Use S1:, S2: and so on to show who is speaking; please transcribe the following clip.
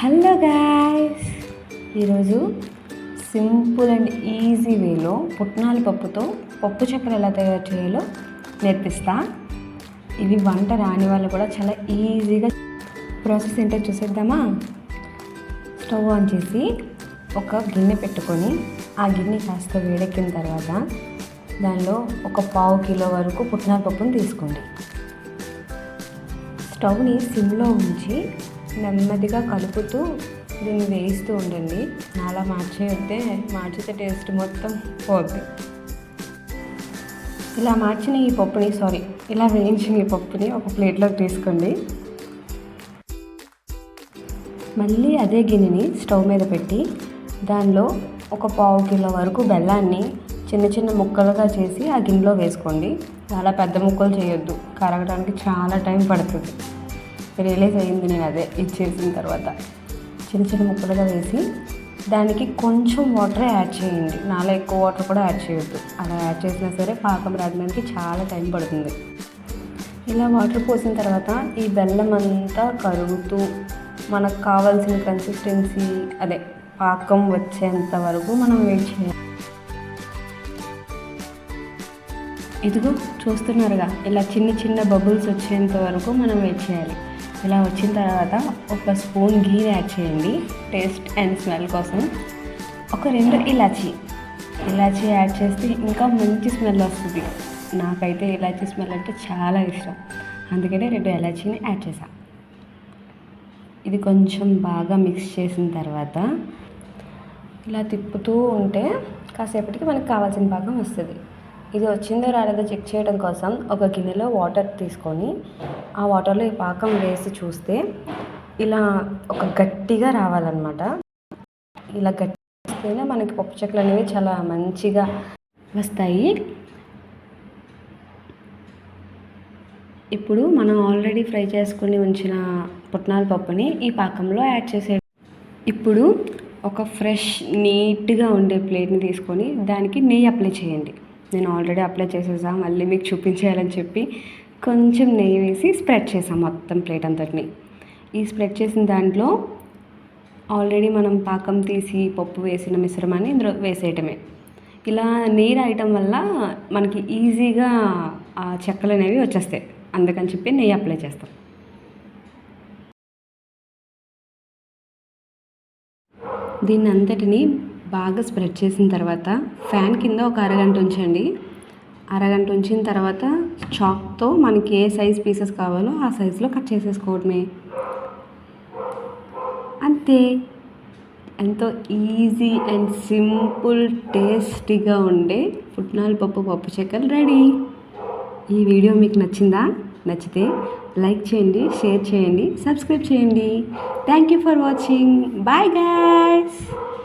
S1: Hello guys. ఈరోజు simple and easy వేలో పుట్నాల పప్పుతో పప్పు చక్కెర ఎలా తయారు చేయాలో నేర్పిస్తా. ఇవి వంట రాని వాళ్ళు కూడా చాలా ఈజీగా ప్రాసెస్ ఏంటో చూసేద్దామా? స్టవ్ ఆన్ చేసి ఒక గిన్నె పెట్టుకొని ఆ గిన్నె కాస్త వేడెక్కిన తర్వాత దానిలో ఒక పావు కిలో వరకు పుట్నాల పప్పును తీసుకోండి. స్టవ్ని సిమ్లో ఉంచి నెమ్మదిగా కలుపుతూ దీన్ని వేయిస్తూ ఉండండి. అలా మార్చేస్తే మార్చితే టేస్ట్ మొత్తం పోద్ది. ఇలా మార్చిన ఈ పప్పుని సారీ ఇలా వేయించిన ఈ పప్పుని ఒక ప్లేట్లోకి తీసుకోండి. మళ్ళీ అదే గిన్నెని స్టవ్ మీద పెట్టి దానిలో ఒక పావు కిలో వరకు బెల్లాన్ని చిన్న చిన్న ముక్కలుగా చేసి ఆ గిన్నెలో వేసుకోండి. చాలా పెద్ద ముక్కలు చేయొద్దు. కరగడానికి చాలా టైం పడుతుంది. రియలైజ్ అయ్యింది నేను అదే ఇది చేసిన తర్వాత. చిన్న చిన్న ముక్కలుగా వేసి దానికి కొంచెం వాటర్ యాడ్ చేయండి. నాలో ఎక్కువ వాటర్ కూడా యాడ్ చేయొద్దు. అలా యాడ్ చేసినా సరే పాకం రావడానికి చాలా టైం పడుతుంది. ఇలా వాటర్ పోసిన తర్వాత ఈ బెల్లం అంతా కరుగుతూ మనకు కావాల్సిన కన్సిస్టెన్సీ అదే పాకం వచ్చేంత వరకు మనం వెయిట్ చేయాలి. ఇదిగో చూస్తున్నారుగా ఇలా చిన్న చిన్న బబుల్స్ వచ్చేంత వరకు మనం వెయిట్ చేయాలి. ఇలా వచ్చిన తర్వాత ఒక స్పూన్ ఘీ యాడ్ చేయండి టేస్ట్ అండ్ స్మెల్ కోసం. ఒక రెండు ఇలాచీ ఇలాచీ యాడ్ చేస్తే ఇంకా మంచి స్మెల్ వస్తుంది. నాకైతే ఇలాచీ స్మెల్ అంటే చాలా ఇష్టం. అందుకనే రెండు ఇలాచీని యాడ్ చేశాను ఇది కొంచెం బాగా మిక్స్ చేసిన తర్వాత ఇలా తిప్పుతూ ఉంటే కాసేపటికి మనకు కావాల్సిన భాగం వస్తుంది. ఇది వచ్చిందో రాలేదో చెక్ చేయడం కోసం ఒక గిన్నెలో వాటర్ తీసుకొని ఆ వాటర్లో ఈ పాకం వేసి చూస్తే ఇలా ఒక గట్టిగా రావాలన్నమాట. ఇలా గట్టిస్తేనే మనకి పప్పు చెక్కలు అనేవి చాలా మంచిగా వస్తాయి. ఇప్పుడు మనం ఆల్రెడీ ఫ్రై చేసుకుని ఉంచిన పుట్నాల పప్పుని ఈ పాకంలో యాడ్ చేసే ఇప్పుడు ఒక ఫ్రెష్ నీట్గా ఉండే ప్లేట్ని తీసుకొని దానికి నెయ్యి అప్లై చేయండి. నేను ఆల్రెడీ అప్లై చేసేసా మళ్ళీ మీకు చూపించేయాలని చెప్పి కొంచెం నెయ్యి వేసి స్ప్రెడ్ చేసాం మొత్తం ప్లేట్ అంతటిని. ఈ స్ప్రెడ్ చేసిన దాంట్లో ఆల్రెడీ మనం పాకం తీసి పప్పు వేసిన మిశ్రమాన్ని ఇందులో వేసేయటమే. ఇలా నెయ్యి రాయటం వల్ల మనకి ఈజీగా ఆ చెక్కలు అనేవి వచ్చేస్తాయి. అందుకని చెప్పి నెయ్యి అప్లై చేస్తాం. దీన్ని అంతటిని బాగా స్ప్రెడ్ చేసిన తర్వాత ఫ్యాన్ కింద ఒక అరగంట ఉంచండి. అరగంట ఉంచిన తర్వాత చాక్తో మనకి ఏ సైజ్ పీసెస్ కావాలో ఆ సైజులో కట్ చేసేసుకోవడమే. అంతే. ఎంతో ఈజీ అండ్ సింపుల్ టేస్టీగా ఉండే పుట్నాల పప్పు పప్పు చెక్కలు రెడీ. ఈ వీడియో మీకు నచ్చిందా? నచ్చితే లైక్ చేయండి షేర్ చేయండి సబ్స్క్రైబ్ చేయండి. Thank you for watching. Bye guys.